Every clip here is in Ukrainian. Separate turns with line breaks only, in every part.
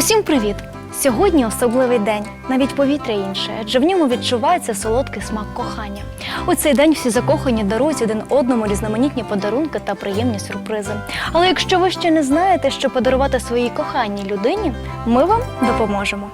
Усім привіт! Сьогодні особливий день, навіть повітря інше, адже в ньому відчувається солодкий смак кохання. У цей день всі закохані дарують один одному різноманітні подарунки та приємні сюрпризи. Але якщо ви ще не знаєте, що подарувати своїй коханій людині, ми вам допоможемо.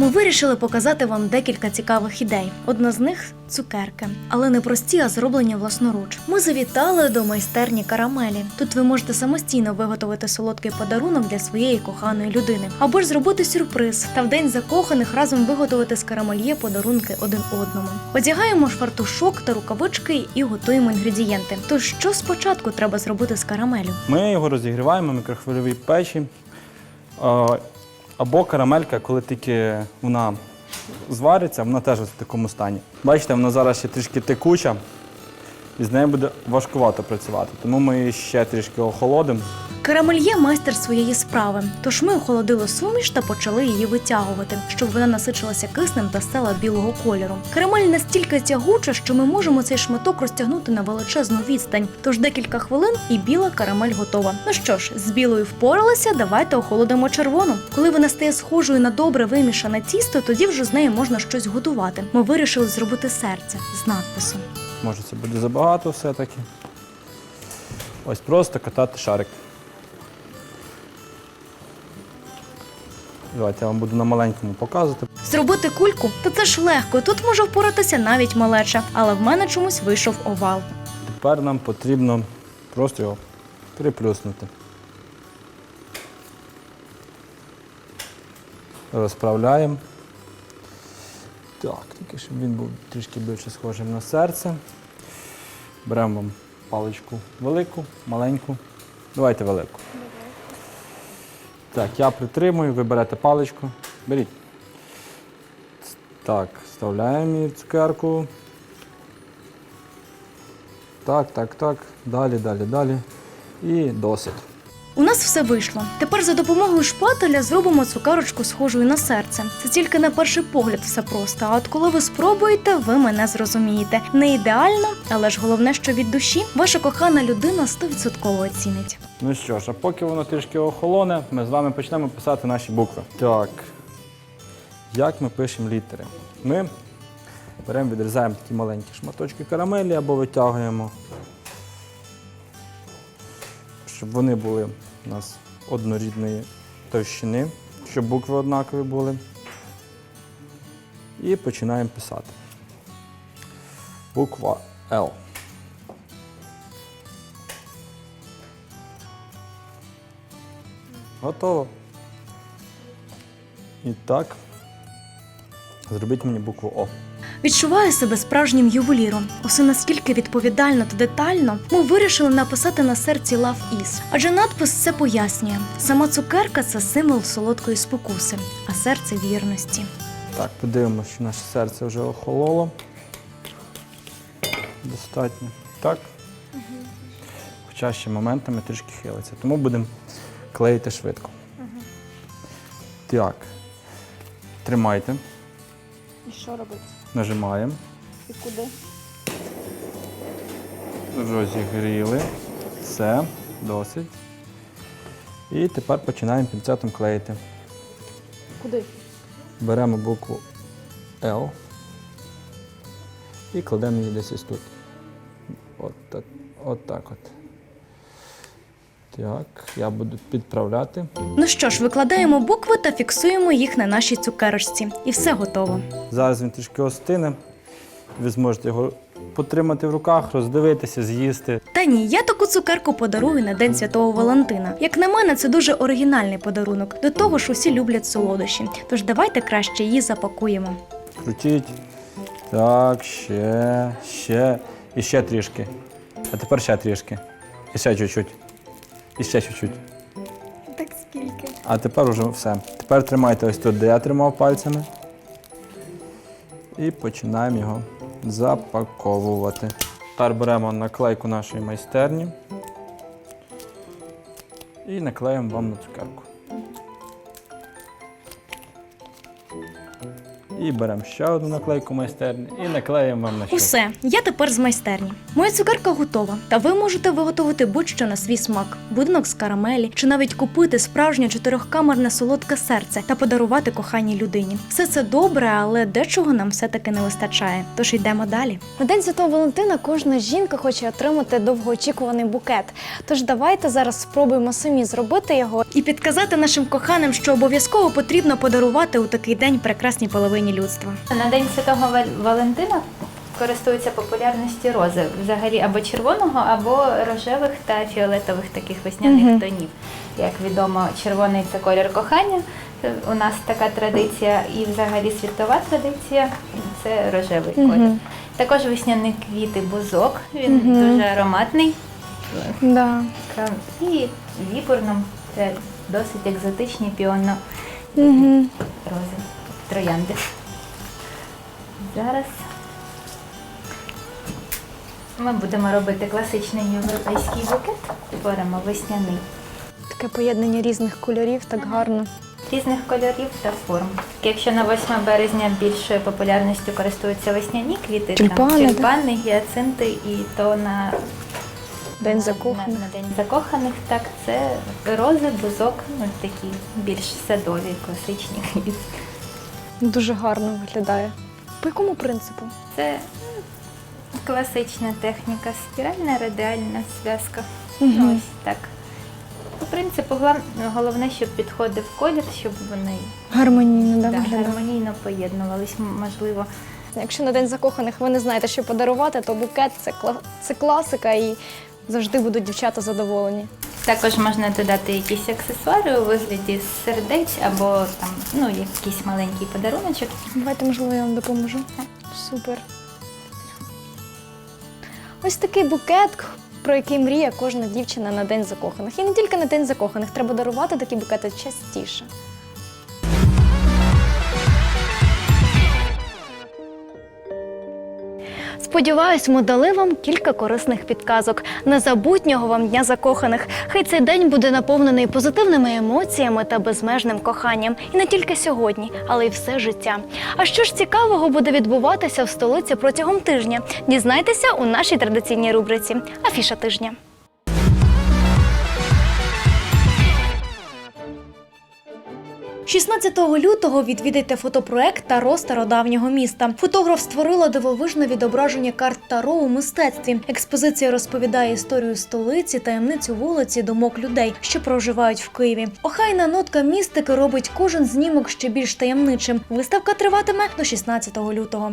Ми вирішили показати вам декілька цікавих ідей. Одна з них цукерки, але не прості, а зроблені власноруч. Ми завітали до майстерні карамелі. Тут ви можете самостійно виготовити солодкий подарунок для своєї коханої людини, або ж зробити сюрприз та в день закоханих разом виготовити з карамельє подарунки один одному. Одягаємо фартушок та рукавички і готуємо інгредієнти. Тож що спочатку треба зробити з карамелю?
Ми його розігріваємо в мікрохвильовій печі. Або карамелька, коли тільки вона звариться, вона теж в такому стані. Бачите, вона зараз ще трішки текуча, і з нею буде важкувато працювати. Тому ми її ще трішки охолодимо.
Карамельє майстер своєї справи, тож ми охолодили суміш та почали її витягувати, щоб вона насичилася киснем та стала білого кольору. Карамель настільки тягуча, що ми можемо цей шматок розтягнути на величезну відстань. Тож декілька хвилин і біла карамель готова. Ну що ж, з білою впоралися, давайте охолодимо червону. Коли вона стає схожою на добре вимішане тісто, тоді вже з нею можна щось готувати. Ми вирішили зробити серце з надписом.
Може, це буде забагато все-таки. Ось просто катати шарик. Давайте я вам буду на маленькому показувати.
Зробити кульку та це ж легко. Тут може впоратися навіть малеча, але в мене чомусь вийшов овал.
Тепер нам потрібно просто його приплюснути. Розправляємо. Так, тільки щоб він був трішки більше схожим на серце. Беремо вам паличку велику, маленьку. Давайте велику. Так, я притримую, ви берете паличку. Беріть. Так, вставляємо цукерку. Так, так, так. Далі, далі, далі. І досить.
У нас все вийшло. Тепер за допомогою шпателя зробимо цукерочку схожою на серце. Це тільки на перший погляд все просто. А от коли ви спробуєте, ви мене зрозумієте. Не ідеально, але ж головне, що від душі ваша кохана людина 100% оцінить.
Ну що ж, а поки воно трішки охолоне, ми з вами почнемо писати наші букви. Так. Як ми пишемо літери? Ми беремо, відрізаємо такі маленькі шматочки карамелі або витягуємо, щоб вони були у нас однорідної товщини, щоб букви однакові були. І починаємо писати. Буква Л. Готово. І так. Зробіть мені букву О.
Відчуваю себе справжнім ювеліром. Усе наскільки відповідально та детально ми вирішили написати на серці Love Is. Адже надпис це пояснює. Сама цукерка це символ солодкої спокуси, а серце вірності.
Так, подивимося, що наше серце вже охололо. Достатньо. Так. Хоча ще моментами трішки хилиться. Тому будемо клеїти швидко. Так. Тримайте,
І що робити?
нажимаємо.
І куди?
Розігріли. Все, досить. І тепер починаємо пінцетом клеїти.
Куди?
Беремо букву L і кладемо її десь ось тут. От так, от так я буду підправляти.
Ну що ж, викладаємо букви та фіксуємо їх на нашій цукерочці. І все готово.
Зараз він трішки остине. Ви зможете його потримати в руках, роздивитися, з'їсти.
Та ні, я таку цукерку подарую на День Святого Валентина. Як на мене, це дуже оригінальний подарунок. До того ж, усі люблять солодощі. Тож давайте краще її запакуємо.
Крутіть. Так, ще, ще. І ще трішки. А тепер ще трішки. І ще чуть-чуть. І ще чуть-чуть.
Так скільки?
А тепер уже все. Тепер тримайте ось тут, де я тримав пальцями. І починаємо його запаковувати. Тепер беремо наклейку нашої майстерні і наклеїмо вам на цукерку. І беремо ще одну наклейку майстерні і наклеїмо вам на щось.
Усе, я тепер з майстерні. Моя цукерка готова, та ви можете виготовити будь-що на свій смак: будинок з карамелі, чи навіть купити справжнє чотирьохкамерне солодке серце та подарувати коханій людині. Все це добре, але дечого нам все-таки не вистачає. Тож йдемо далі.
На День Святого Валентина кожна жінка хоче отримати довгоочікуваний букет. Тож давайте зараз спробуємо самі зробити його.
І підказати нашим коханим, що обов'язково потрібно подарувати у такий день прекрасній половині людства.
На День Святого Валентина користуються популярністю рози, взагалі або червоного, або рожевих та фіолетових таких весняних
Мгм.
тонів. Як відомо, червоний це колір кохання. У нас така традиція, і взагалі світова традиція це рожевий колір. Також весняні квіти бузок, він
Мгм.
дуже ароматний.
Да.
І вібурном це досить екзотичні піонно
Угу.
рози, троянди. Зараз ми будемо робити класичний європейський букет. Беремо весняний
Таке поєднання різних кольорів, так гарно.
різних кольорів та форм. Якщо на 8 березня більшою популярністю користуються весняні квіти,
Тюльпани,
там тюльпани, гіацинти, і то на,
День
на,
закоханих.
на день закоханих, так це рози, бузок, ну такі більш садові, класичні квіти.
Дуже гарно виглядає. По якому принципу?
Це класична техніка, спіральна радіальна зв'язка. Ну, Ось так. По принципу, головне, щоб підходив колір, щоб вони
Гармонійно, да,
да, гармонійно поєднувались. Можливо,
Якщо на день закоханих ви не знаєте, що подарувати, то букет це кла- це класика і завжди будуть дівчата задоволені.
також можна додати якісь аксесуари у вигляді сердець або там ну якийсь маленький подаруночок.
Давайте, можливо, я вам допоможу. Супер. Ось такий букет, про який мріє кожна дівчина на день закоханих. І не тільки на день закоханих, треба дарувати такі букети частіше.
Сподіваюсь, ми дали вам кілька корисних підказок. Незабутнього вам дня закоханих. Хай цей день буде наповнений позитивними емоціями та безмежним коханням. І не тільки сьогодні, але й все життя. А що ж цікавого буде відбуватися в столиці протягом тижня? Дізнайтеся у нашій традиційній рубриці Афіша тижня. «16 лютого відвідайте фотопроект Таро стародавнього міста. Фотограф створила дивовижне відображення карт Таро у мистецтві. Експозиція розповідає історію столиці, таємницю вулиці, думок людей, що проживають в Києві. Охайна нотка містики робить кожен знімок ще більш таємничим. Виставка триватиме до 16 лютого.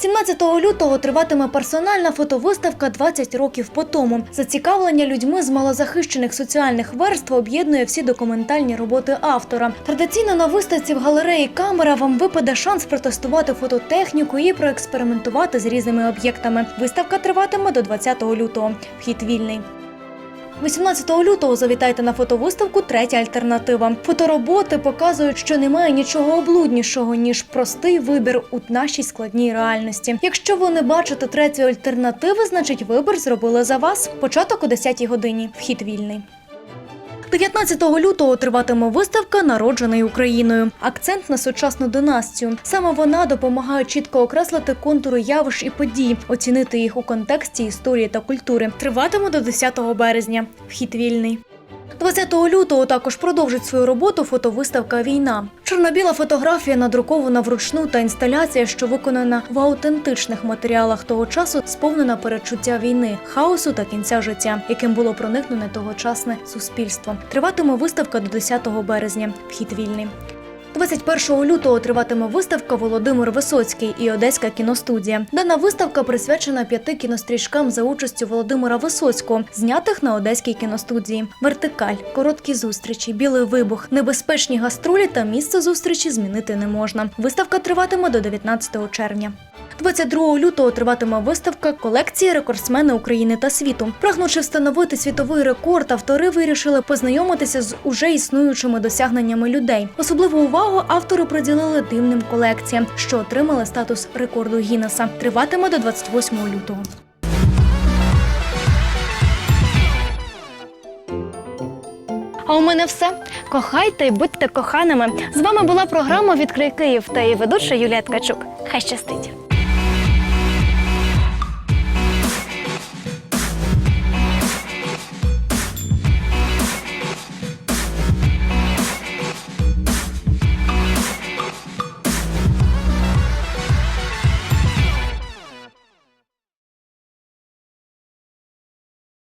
17 лютого триватиме персональна фотовиставка «20 років по тому. Зацікавлення людьми з малозахищених соціальних верств об'єднує всі документальні роботи автора. Традиційно на виставці в галереї камера вам випаде шанс протестувати фототехніку і проекспериментувати з різними об'єктами. Виставка триватиме до 20 лютого. Вхід вільний. 18 лютого завітайте на фотовиставку Третя альтернатива. Фотороботи показують, що немає нічого облуднішого ніж простий вибір у нашій складній реальності. Якщо ви не бачите третьої альтернативи, значить вибір зробили за вас. Початок о 10 годині. Вхід вільний. 19 лютого триватиме виставка Народжений Україною. Акцент на сучасну династію. Саме вона допомагає чітко окреслити контури явищ і подій, оцінити їх у контексті історії та культури. Триватиме до 10 березня. Вхід вільний. 20 лютого також продовжить свою роботу фотовиставка Війна. Чорно-біла фотографія надрукована вручну та інсталяція, що виконана в аутентичних матеріалах того часу, сповнена передчуття війни, хаосу та кінця життя, яким було проникнене тогочасне суспільство. Триватиме виставка до 10 березня. Вхід вільний. 21 лютого триватиме виставка Володимир Висоцький і Одеська кіностудія. Дана виставка присвячена п'яти кінострічкам за участю Володимира Висоцького, знятих на Одеській кіностудії. Вертикаль, короткі зустрічі, білий вибух, небезпечні гастролі та місце зустрічі змінити не можна. Виставка триватиме до 19 червня. 22 лютого триватиме виставка колекції рекордсмени України та світу. Прагнучи встановити світовий рекорд, автори вирішили познайомитися з уже існуючими досягненнями людей. Особливу увагу автори приділили дивним колекціям, що отримали статус рекорду Гіннеса. Триватиме до 28 лютого. А у мене все. Кохайте і будьте коханими. З вами була програма Відкрий Київ та її ведуча Юлія Ткачук. Хай щастить!